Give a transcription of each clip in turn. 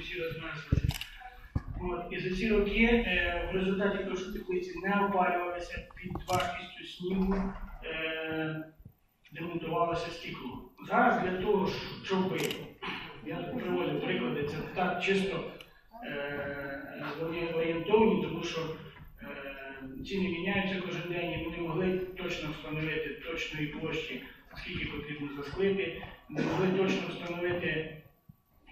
усі розмерзлися. От, і за ці роки е, в результаті того, що теплиці не опалювалися під важкістю снігу, е, демонтувалося стекло. Зараз для того, щоб я приводив приклади, це так чисто е, вони орієнтовані, тому що е, ціни міняються кожен день, і ми не могли точно встановити точної площі, скільки потрібно засклити, не могли точно встановити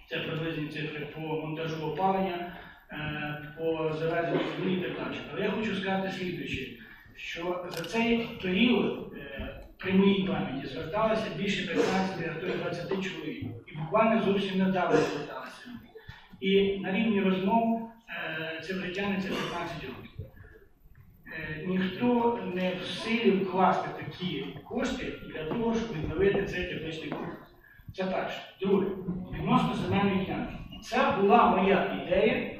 це приблизні цифри по монтажу опалення, е, по завезенню землі і так далі. Але я хочу сказати слідуюче, що за цей період е, при моїй пам'яті зверталося більше 15, а то й 20 чоловік. І буквально зовсім недавно зверталися. І на рівні розмов е, це вже тягнеться 15 років. Ніхто не в силі вкласти такі кошти для того, щоб відновити цей тепличний комплекс. Це перше. Друге, відносно земельної ділянки. Це була моя ідея,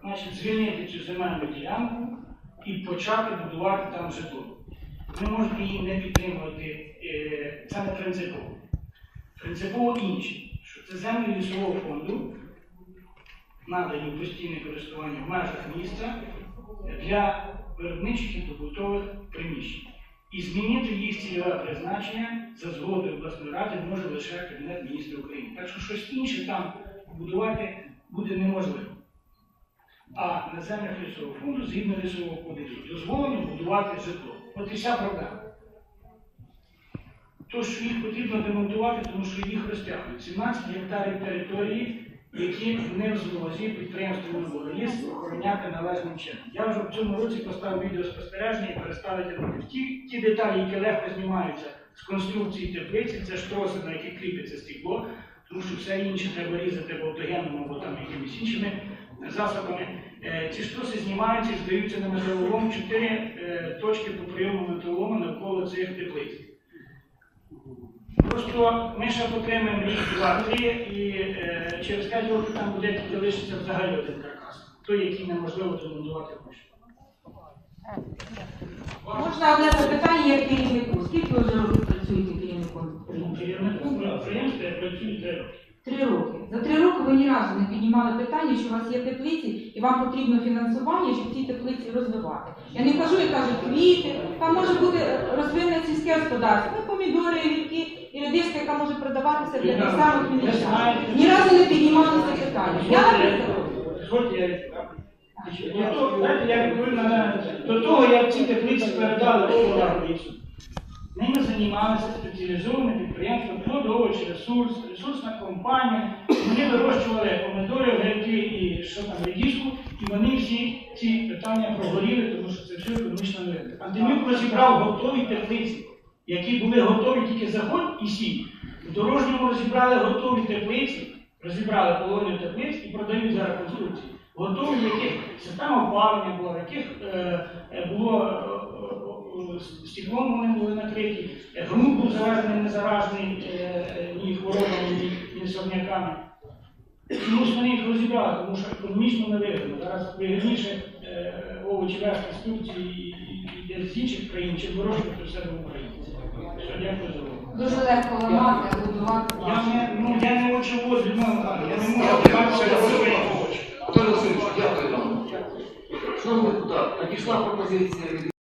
значить, звільнити цю земельну ділянку і почати будувати там житло. Ви можете її не підтримувати, е, це не принципово. Принципово інше, що це землі лісового фонду, надані в постійне користування в межах міста для виробничих і побутових приміщень. І змінити їх цільове призначення за згодою обласної ради може лише Кабінет міністрів України. Так що щось інше там будувати буде неможливо. А на землях лісового фонду, згідно лісового кодексу, дозволено будувати житло. От і вся проблема. То, що їх потрібно демонтувати, тому що їх розтягують. 17 гектарів території, які не в змозі підприємство «Новоліс» охороняти належним чином. Я вже в цьому році поставив відеоспостереження і переставити робити. Ті, ті деталі, які легко знімаються з конструкції теплиці, це штроси, на яких кріпиться стекло, тому що все інше треба різати або автогенним, або там якимись іншими засобами. Е, Ці штроси знімаються і здаються на металолом. Чотири е, точки по прийому металолому навколо цих теплиць. Просто ми ще потримаємо рік, два, три, і е, через 5 років там буде тільки лишиться взагалі один каркас. Той, який неможливо демонтувати хоче. Можна одне запитання як керівнику. Скільки ви вже років працюєте керівником? Керівником підприємства я працюю три роки. Три роки. За три роки ви ні разу не піднімали питання, що у вас є теплиці і вам потрібно фінансування, щоб ці теплиці розвивати. Я не кажу, я кажу квіти, там може бути рослинне сільське господарство, ну, помідори, гірки, і редиска, яка може продаватися для тих самих Ви Ні разу не піднімали це питання. Я, наприклад, До того, знаєте, до як ці теплиці передали Оларвіцу. Ними займалися спеціалізоване підприємство «Плодовичі ресурс, ресурсна компанія. Вони вирощували помидори, огірки і що там редиску, і вони всі ці питання прогоріли, тому що це все економічно невигідно. Антонюк розібрав готові теплиці, які були готові тільки заходь і сій. В дорожньому розібрали готові теплиці, розібрали половину теплиць і продають зараз конструкції. Готові, яких система опалення була, яких е, е, було е, е, вони були накриті, е, ґрунт був завезений незаражений е, е, ні хворобами, ні, ні сорняками. Тому що вони їх розібрали, тому що економічно невигідно. Зараз вигідніше е, овочі вести з Турції і, і, і десь з інших країн, чим вирощувати в себе в Україні. Все, дякую за увагу. дуже легко ламати, будувати. Я не, ну, я не очевидь, Людмила я не можу своєї овочі. Дякую вам. Шановний депутат, надійшла пропозиція